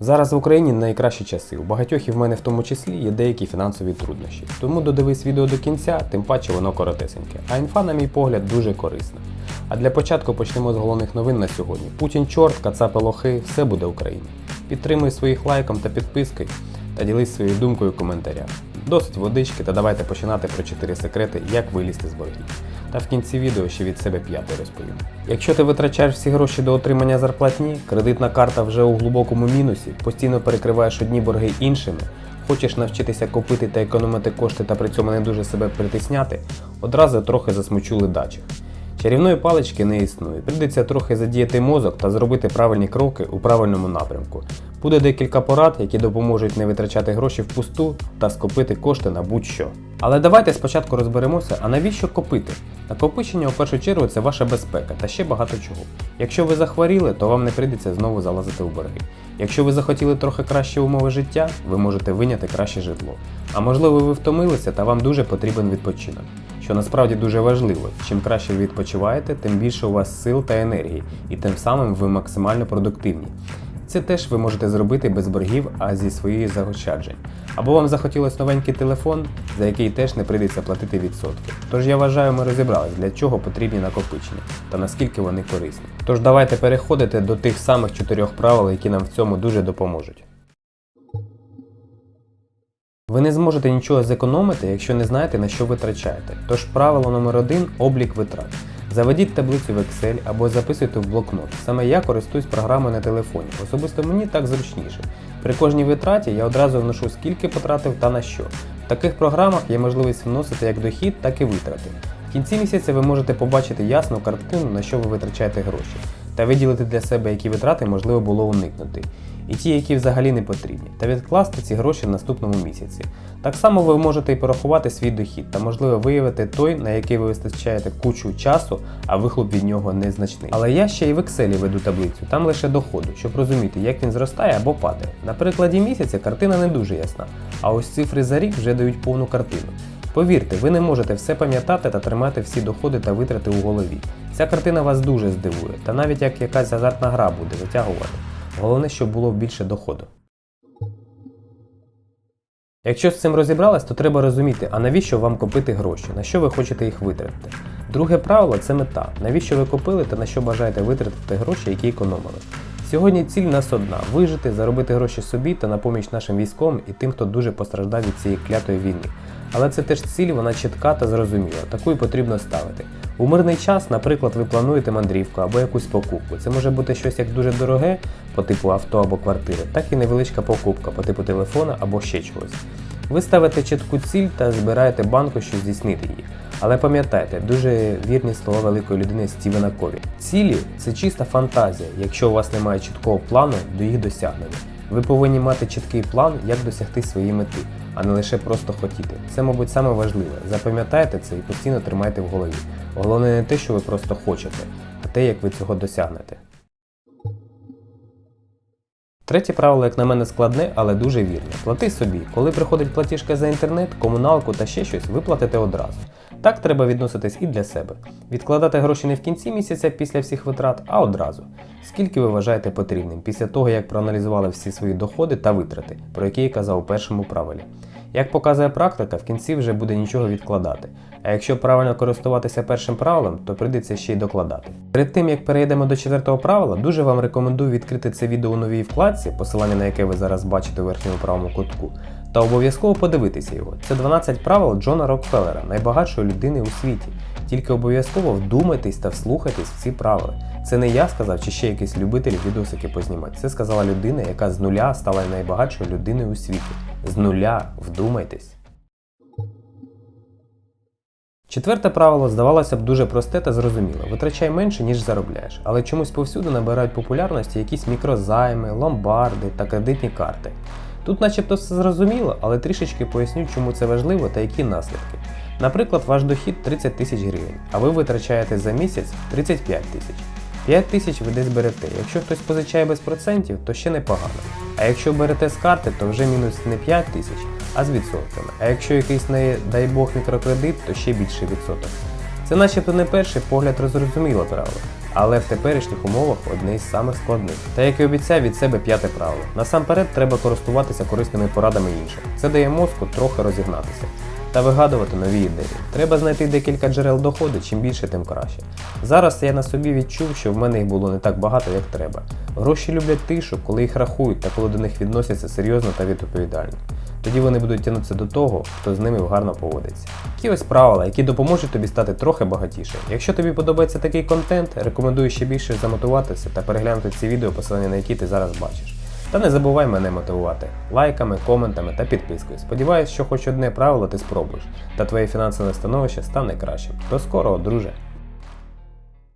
Зараз в Україні найкращі часи. У багатьох і в мене в тому числі є деякі фінансові труднощі. Тому додивись відео до кінця, тим паче воно коротесеньке. А інфа, на мій погляд, дуже корисна. А для початку почнемо з головних новин на сьогодні. Путін чорт, кацапи лохи, все буде Україна. Підтримуй своїх лайком та підпискою та ділись своєю думкою в коментарях. Досить водички та давайте починати про 4 секрети, як вилізти з боргів. Та в кінці відео ще від себе п'ятий розповім. Якщо ти витрачаєш всі гроші до отримання зарплатні, кредитна карта вже у глибокому мінусі, постійно перекриваєш одні борги іншими, хочеш навчитися копити та економити кошти та при цьому не дуже себе притисняти, одразу трохи засмучу ледачих. Чарівної палички не існує. Прийдеться трохи задіяти мозок та зробити правильні кроки у правильному напрямку. Буде декілька порад, які допоможуть не витрачати гроші впусту та скопити кошти на будь-що. Але давайте спочатку розберемося, а навіщо копити? Накопичення у першу чергу це ваша безпека та ще багато чого. Якщо ви захворіли, то вам не прийдеться знову залазити у борги. Якщо ви захотіли трохи кращі умови життя, ви можете виняти краще житло. А можливо, ви втомилися та вам дуже потрібен відпочинок що насправді дуже важливо. Чим краще ви відпочиваєте, тим більше у вас сил та енергії, і тим самим ви максимально продуктивні. Це теж ви можете зробити без боргів, а зі своїх заощаджень. Або вам захотілось новенький телефон, за який теж не прийдеться платити відсотки. Тож я вважаю, ми розібрались, для чого потрібні накопичення та наскільки вони корисні. Тож давайте переходити до тих самих чотирьох правил, які нам в цьому дуже допоможуть. Ви не зможете нічого зекономити, якщо не знаєте на що витрачаєте. Тож правило номер один облік витрат. Заведіть таблицю в Excel або записуйте в блокнот. Саме я користуюсь програмою на телефоні. Особисто мені так зручніше. При кожній витраті я одразу вношу скільки потратив та на що. В таких програмах є можливість вносити як дохід, так і витрати. В кінці місяця ви можете побачити ясну картину, на що ви витрачаєте гроші, та виділити для себе, які витрати можливо було уникнути, і ті, які взагалі не потрібні, та відкласти ці гроші в наступному місяці. Так само ви можете і порахувати свій дохід та можливо виявити той, на який ви вистачаєте кучу часу, а вихлоп від нього незначний. Але я ще й в Excel веду таблицю, там лише доходу, щоб розуміти, як він зростає або падає. На прикладі місяця картина не дуже ясна, а ось цифри за рік вже дають повну картину. Повірте, ви не можете все пам'ятати та тримати всі доходи та витрати у голові. Ця картина вас дуже здивує, та навіть як якась азартна гра буде витягувати. Головне, щоб було більше доходу. Якщо з цим розібрались, то треба розуміти, а навіщо вам копити гроші, на що ви хочете їх витратити. Друге правило це мета. Навіщо ви копили та на що бажаєте витратити гроші, які економили. Сьогодні ціль нас одна вижити, заробити гроші собі та на поміч нашим військовим і тим, хто дуже постраждав від цієї клятої війни. Але це теж ціль, вона чітка та зрозуміла, таку і потрібно ставити. У мирний час, наприклад, ви плануєте мандрівку або якусь покупку. Це може бути щось як дуже дороге, по типу авто або квартири, так і невеличка покупка по типу телефона або ще чогось. Ви ставите чітку ціль та збираєте банку, щоб здійснити її. Але пам'ятайте, дуже вірні слова великої людини Стівена Кові. Цілі це чиста фантазія, якщо у вас немає чіткого плану до їх досягнення. Ви повинні мати чіткий план, як досягти своєї мети, а не лише просто хотіти. Це, мабуть, саме важливе. Запам'ятайте це і постійно тримайте в голові. Головне не те, що ви просто хочете, а те, як ви цього досягнете. Третє правило, як на мене, складне, але дуже вірне. Плати собі. Коли приходить платіжка за інтернет, комуналку та ще щось, ви платите одразу. Так треба відноситись і для себе. Відкладати гроші не в кінці місяця після всіх витрат, а одразу. Скільки ви вважаєте потрібним після того, як проаналізували всі свої доходи та витрати, про які я казав у першому правилі. Як показує практика, в кінці вже буде нічого відкладати. А якщо правильно користуватися першим правилом, то прийдеться ще й докладати. Перед тим як перейдемо до четвертого правила, дуже вам рекомендую відкрити це відео у новій вкладці, посилання на яке ви зараз бачите у верхньому правому кутку, та обов'язково подивитися його. Це 12 правил Джона Рокфеллера, найбагатшої людини у світі. Тільки обов'язково вдумайтесь та вслухайтесь в ці правила. Це не я сказав, чи ще якийсь любитель відосики познімати. Це сказала людина, яка з нуля стала найбагатшою людиною у світі. З нуля вдумайтесь. Четверте правило здавалося б дуже просте та зрозуміле. Витрачай менше, ніж заробляєш, але чомусь повсюди набирають популярності якісь мікрозайми, ломбарди та кредитні карти. Тут начебто все зрозуміло, але трішечки поясню, чому це важливо та які наслідки. Наприклад, ваш дохід 30 тисяч гривень, а ви витрачаєте за місяць 35 тисяч. 5 тисяч ви десь берете. Якщо хтось позичає без процентів, то ще непогано. А якщо берете з карти, то вже мінус не 5 тисяч, а з відсотками. А якщо якийсь не дай Бог мікрокредит, то ще більший відсоток. Це начебто не перший погляд розрозуміло правило. але в теперішніх умовах одне із самих складних. Та як і обіцяв від себе п'яте правило. Насамперед треба користуватися корисними порадами інших. Це дає мозку трохи розігнатися та вигадувати нові ідеї. Треба знайти декілька джерел доходу, чим більше, тим краще. Зараз я на собі відчув, що в мене їх було не так багато, як треба. Гроші люблять тишу, коли їх рахують та коли до них відносяться серйозно та відповідально. Тоді вони будуть тягнутися до того, хто з ними гарно поводиться. Які ось правила, які допоможуть тобі стати трохи багатішим. Якщо тобі подобається такий контент, рекомендую ще більше замотивуватися та переглянути ці відео, посилання на які ти зараз бачиш. Та не забувай мене мотивувати лайками, коментами та підпискою. Сподіваюсь, що хоч одне правило ти спробуєш, та твоє фінансове становище стане кращим. До скорого, друже!